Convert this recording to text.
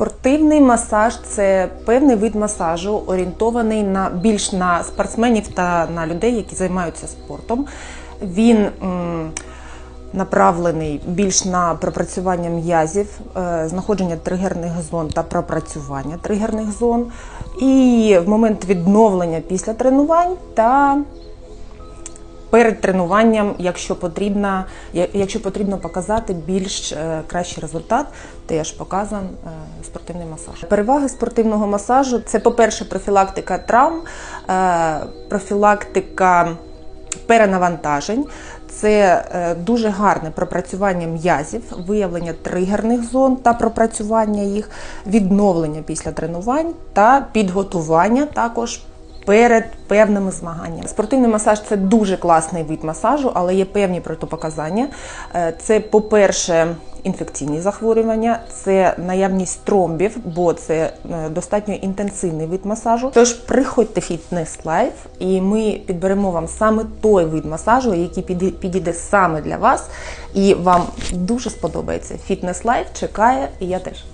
Спортивний масаж це певний вид масажу, орієнтований на більш на спортсменів та на людей, які займаються спортом. Він м, направлений більш на пропрацювання м'язів, е, знаходження тригерних зон та пропрацювання тригерних зон, і в момент відновлення після тренувань та перед тренуванням, якщо потрібно, якщо потрібно показати більш е, кращий результат, теж показан е, спортивний масаж. Переваги спортивного масажу це, по-перше, профілактика травм, е, профілактика перенавантажень. Це дуже гарне пропрацювання м'язів, виявлення тригерних зон та пропрацювання їх, відновлення після тренувань та підготування також перед певними змаганнями. Спортивний масаж це дуже класний вид масажу, але є певні протипоказання. Е, Це, по-перше, інфекційні захворювання, це наявність тромбів, бо це е, достатньо інтенсивний вид масажу. Тож приходьте в фітнес лайф, і ми підберемо вам саме той вид масажу, який підійде саме для вас, і вам дуже сподобається. Фітнес лайф чекає, і я теж.